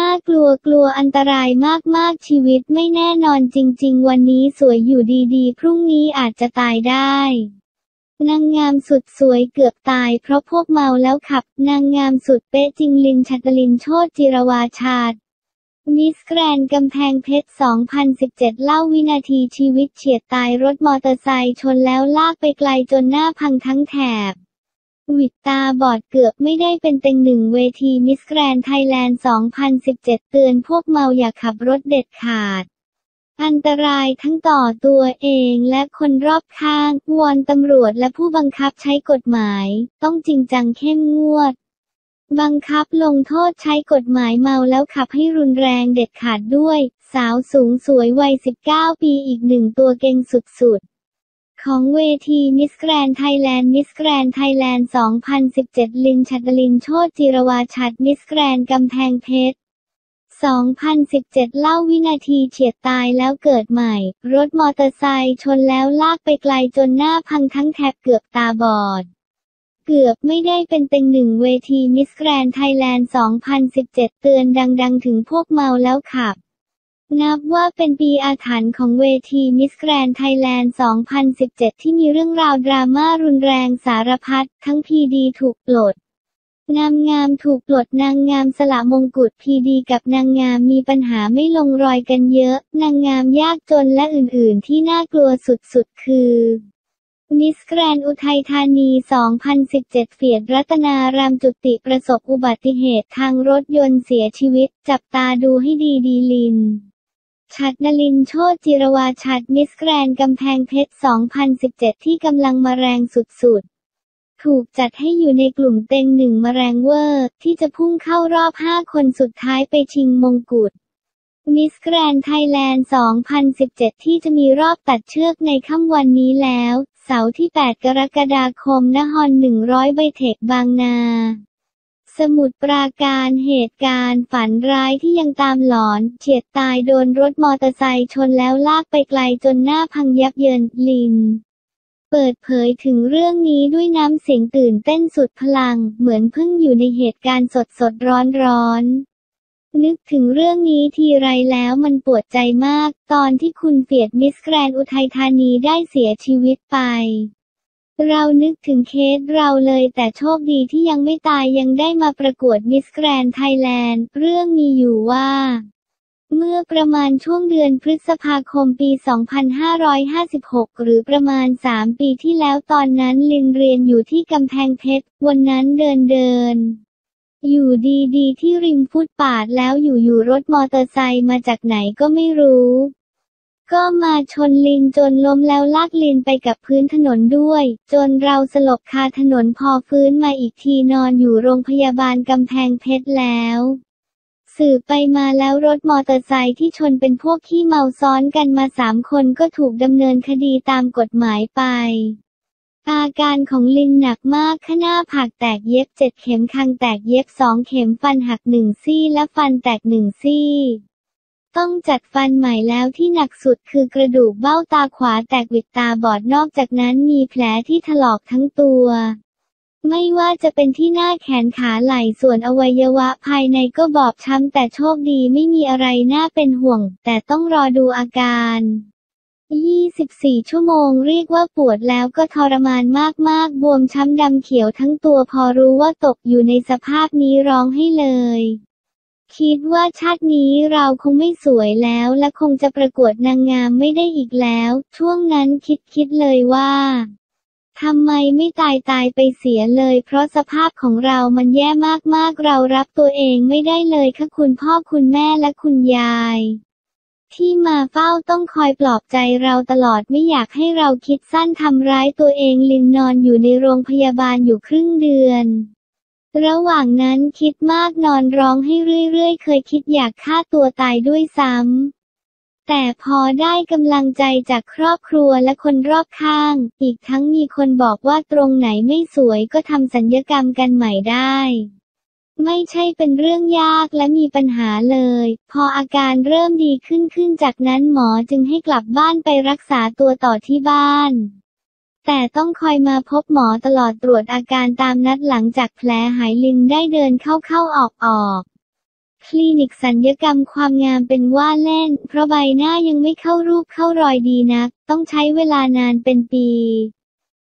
น่ากลัวกลัวอันตรายมากๆชีวิตไม่แน่นอนจริง ๆ วันนี้สวยอยู่ดีๆ พรุ่งนี้อาจจะตายได้นางงามสุดสวยเกือบตายเพราะพวกเมาแล้วขับ นางงามสุดเป๊ะจริงลินชัตลินโชติจิรวาชาติมิสแกรนกำแพงเพชร 2017 เล่าวินาทีชีวิตเฉียดตายรถมอเตอร์ไซค์ชนแล้วลากไปไกลจนหน้าพังทั้งแถบ วิดตาบอดเกือบไม่ได้เป็นเต็งหนึ่งเวทีมิสแกรนไทยแลนด์ 2017 เตือนพวกเมาอย่าขับรถเด็ดขาด อันตรายทั้งต่อตัวเองและคนรอบข้าง วอนตำรวจและผู้บังคับใช้กฎหมาย ต้องจริงจังเข้มงวด บังคับลงโทษใช้กฎหมายเมาแล้วขับให้รุนแรงเด็ดขาดด้วย สาวสูงสวยวัย 19 ปีอีกหนึ่งตัวเก่งสุดๆ ของเวทีมิสแกรนไทยแลนด์มิสแกรนไทยแลนด์ 2017 ลินชัดลินโชติจิรวาชัดมิสแกรนกำแพงเพชร 2017 เล่าวินาทีเฉียดตายแล้วเกิดใหม่ รถมอเตอร์ไซค์ชนแล้วลากไปไกลจนหน้าพังทั้งแถบเกือบตาบอด เกือบไม่ได้เป็นเต็งหนึ่งเวทีมิสแกรนไทยแลนด์ 2017 เตือนดังๆ ถึงพวกเมาแล้วขับ นับว่าเป็นปีอาถรรพ์ของเวทีมิสแกรนไทยแลนด์ 2017 ที่มีเรื่องราวดราม่ารุนแรงสารพัด ทั้งพีดีถูกปลด นางงามถูกปลดนางงามสละมงกุฎพีดีกับนางงามมีปัญหาไม่ลงรอยกันเยอะ นางงามยากจนและอื่นๆ ที่น่ากลัวสุดๆ คือมิสแกรนอุทัยธานี 2017 เฟียดรัตนารามจุติประสบอุบัติเหตุทางรถยนต์เสียชีวิต จับตาดูให้ดีดีลิน ชัดนลินโชติจิรวาชัดมิสแกรนกำแพงเพชร 2017 ที่กำลังมาแรงสุดๆ ถูกจัดให้อยู่ในกลุ่มเต็งหนึ่งมาแรงเวอร์ ที่จะพุ่งเข้ารอบ 5 คนสุดท้ายไปชิงมงกุฎมิสแกรนไทยแลนด์ 2017 ที่จะมีรอบตัดเชือกในค่ำวันนี้แล้ว เสาร์ที่ 8 กรกฎาคมนฮอน100 ใบเทคบางนา สมุทรปราการเหตุการณ์ฝันร้ายที่ยังตามหลอน เฉียดตายโดนรถมอเตอร์ไซค์ชนแล้วลากไปไกลจนหน้าพังยับเยินลิน เปิดเผยถึงเรื่องนี้ด้วยน้ำเสียงตื่นเต้นสุดพลัง เหมือนเพิ่งอยู่ในเหตุการณ์สดสดร้อนร้อนนึกถึงเรื่องนี้ทีไรแล้วมันปวดใจมาก ตอนที่คุณเฟียดมิสแกรนอุทัยธานีได้เสียชีวิตไป เรานึกถึงเคสเราเลยแต่โชคดีที่ยังไม่ตายยังได้มาประกวดมิสแกรนไทยแลนด์เรื่องมีอยู่ว่าเมื่อประมาณช่วงเดือนพฤษภาคมปี 2556 หรือประมาณ 3 ปีที่แล้วตอนนั้นลินเรียนอยู่ที่กำแพงเพชร วันนั้นเดินเดิน อยู่ดีๆ ที่ริมฟุตปาดแล้วอยู่ๆรถมอเตอร์ไซค์มาจากไหนก็ไม่รู้ ก็มาชนลินจนล้มแล้วลากลินไปกับพื้นถนนด้วย จนเราสลบคาถนนพอฟื้นมาอีกทีนอนอยู่โรงพยาบาลกำแพงเพชรแล้ว สืบไปมาแล้วรถมอเตอร์ไซค์ที่ชนเป็นพวกขี้เมาซ้อนกันมาสามคนก็ถูกดำเนินคดีตามกฎหมายไปอาการของลินหนักมากข้าหน้าผากแตกเย็บเจ็ดเข็มคางแตกเย็บสองเข็มฟันหักหนึ่งซี่และฟันแตกหนึ่งซี่ ต้องจัดฟันใหม่แล้วที่หนักสุดคือกระดูกเบ้าตาขวาแตกหวิดตาบอดนอกจากนั้นมีแผลที่ถลอกทั้งตัว ไม่ว่าจะเป็นที่หน้าแขนขาไหล่ส่วนอวัยวะภายในก็บอบช้ำแต่โชคดีไม่มีอะไรน่าเป็นห่วง แต่ต้องรอดูอาการ 24 ชั่วโมงเรียกว่าปวดแล้วก็ทรมานมากๆ บวมช้ำดำเขียวทั้งตัวพอรู้ว่าตกอยู่ในสภาพนี้ร้องให้เลย คิดว่าชาตินี้เราคงไม่สวยแล้วและคงจะประกวดนางงามไม่ได้อีกแล้ว ช่วงนั้นคิดคิดเลยว่าทำไมไม่ตายตายไปเสียเลย เพราะสภาพของเรามันแย่มากๆ เรารับตัวเองไม่ได้เลยค่ะคุณพ่อคุณแม่และคุณยาย ที่มาเฝ้าต้องคอยปลอบใจเราตลอดไม่อยากให้เราคิดสั้นทำร้ายตัวเองลินนอนอยู่ในโรงพยาบาลอยู่ครึ่งเดือน ระหว่างนั้นคิดมากนอนร้องให้เรื่อยๆ เคยคิดอยากฆ่าตัวตายด้วยซ้ำ แต่พอได้กำลังใจจากครอบครัวและคนรอบข้าง อีกทั้งมีคนบอกว่าตรงไหนไม่สวยก็ทำสัญญกรรมกันใหม่ได้ ไม่ใช่เป็นเรื่องยากและมีปัญหาเลย พออาการเริ่มดีขึ้นขึ้นจากนั้นหมอจึงให้กลับบ้านไปรักษาตัวต่อที่บ้าน แต่ต้องคอยมาพบหมอตลอดตรวจอาการตามนัดหลังจากแผลหายลินได้เดินเข้าเข้าออกออกคลินิกสัญญกรรมความงามเป็นว่าเล่น เพราะใบหน้ายังไม่เข้ารูปเข้ารอยดีนัก ต้องใช้เวลานานเป็นปี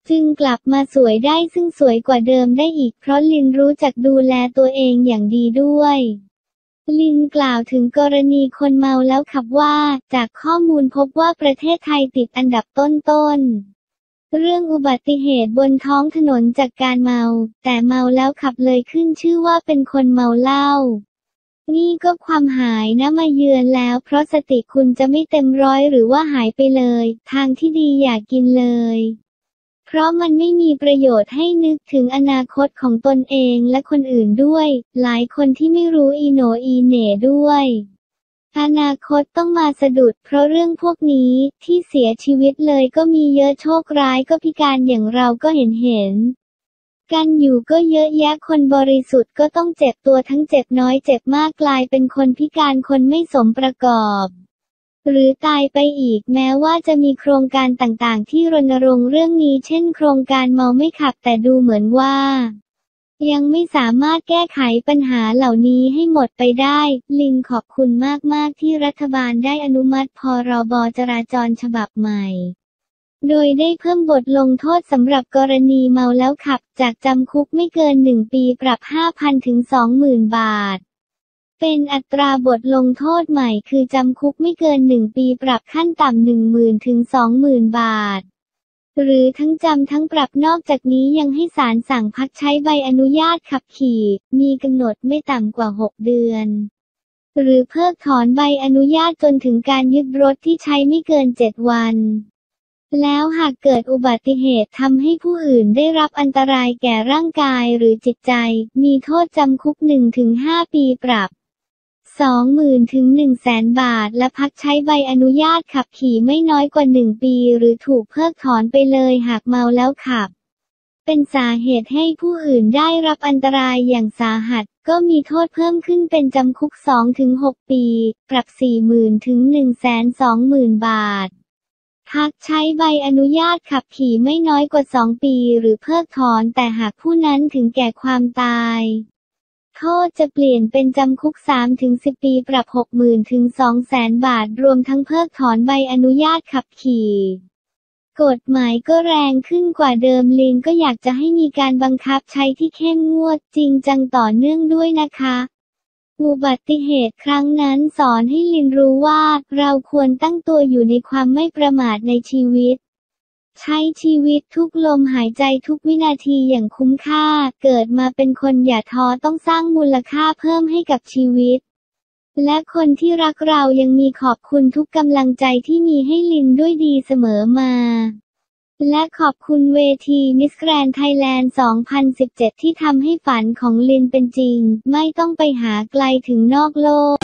จึงกลับมาสวยได้ซึ่งสวยกว่าเดิมได้อีก เพราะลินรู้จักดูแลตัวเองอย่างดีด้วย ลินกล่าวถึงกรณีคนเมาแล้วขับว่า จากข้อมูลพบว่าประเทศไทยติดอันดับต้นๆ เรื่องอุบัติเหตุบนท้องถนนจากการเมา แต่เมาแล้วขับเลยขึ้นชื่อว่าเป็นคนเมาเหล้า นี่ก็ความหายนะมาเยือนแล้ว เพราะสติคุณจะไม่เต็มร้อยหรือว่าหายไปเลย ทางที่ดีอย่ากกินเลย เพราะมันไม่มีประโยชน์ให้นึกถึงอนาคตของตนเองและคนอื่นด้วย หลายคนที่ไม่รู้อีโหนอีเหน่ด้วย อนาคตต้องมาสะดุดเพราะเรื่องพวกนี้ที่เสียชีวิตเลยก็มีเยอะโชคร้ายก็พิการอย่างเราก็เห็นเห็น กันอยู่ก็เยอะแยะคนบริสุทธิ์ก็ต้องเจ็บตัวทั้งเจ็บน้อยเจ็บมากกลายเป็นคนพิการคนไม่สมประกอบ หรือตายไปอีกแม้ว่าจะมีโครงการต่างๆ ที่รณรงค์เรื่องนี้เช่น โครงการเมาไม่ขับแต่ดูเหมือนว่า ยังไม่สามารถแก้ไขปัญหาเหล่านี้ให้หมดไปได้ ลินขอบคุณมาก ๆ ที่รัฐบาลได้อนุมัติพรบจราจรฉบับใหม่ โดยได้เพิ่มบทลงโทษสำหรับกรณีเมาแล้วขับ จากจำคุกไม่เกิน1ปีปรับ 5,000 ถึง 20,000 บาท เป็นอัตราบทลงโทษใหม่คือจำคุกไม่เกิน1ปีปรับขั้นต่ำ10,000 ถึง 20,000 บาท หรือทั้งจำทั้งปรับนอกจากนี้ยังให้ศาลสั่งพักใช้ใบอนุญาตขับขี่ มีกำหนดไม่ต่ำกว่า 6 เดือน หรือเพิกถอนใบอนุญาตจนถึงการยึดรถที่ใช้ไม่เกิน 7 วัน แล้วหากเกิดอุบัติเหตุทำให้ผู้อื่นได้รับอันตรายแก่ร่างกายหรือจิตใจ มีโทษจำคุก 1-5 ปีปรับ 20,000 ถึง 100,000 บาท และพักใช้ใบอนุญาตขับขี่ไม่น้อยกว่า 1 ปี หรือถูกเพิกถอนไปเลยหากเมาแล้วขับ เป็นสาเหตุให้ผู้อื่นได้รับอันตรายอย่างสาหัส ก็มีโทษเพิ่มขึ้นเป็นจำคุก 2-6 ปี ปรับ 40,000 ถึง 120,000 บาทพักใช้ใบอนุญาตขับขี่ไม่น้อยกว่า 2 ปี หรือเพิกถอนแต่หากผู้นั้นถึงแก่ความตาย โทษจะเปลี่ยนเป็นจำคุก 3-10 ปีปรับ 60,000 ถึง 200,000 บาท รวมทั้งเพิกถอนใบอนุญาตขับขี่กฎหมายก็แรงขึ้นกว่าเดิมลินก็อยากจะให้มีการบังคับใช้ที่เข้มงวดจริงจังต่อเนื่องด้วยนะคะ อุบัติเหตุครั้งนั้นสอนให้ลินรู้ว่า เราควรตั้งตัวอยู่ในความไม่ประมาทในชีวิต ใช้ชีวิตทุกลมหายใจทุกวินาทีอย่างคุ้มค่า เกิดมาเป็นคนอย่าท้อต้องสร้างมูลค่าเพิ่มให้กับชีวิต และคนที่รักเรายังมีขอบคุณทุกกำลังใจที่มีให้ลินด้วยดีเสมอมา และขอบคุณเวทีมิสแกรนไทยแลนด์ 2017 ที่ทำให้ฝันของลินเป็นจริง ไม่ต้องไปหาไกลถึงนอกโลก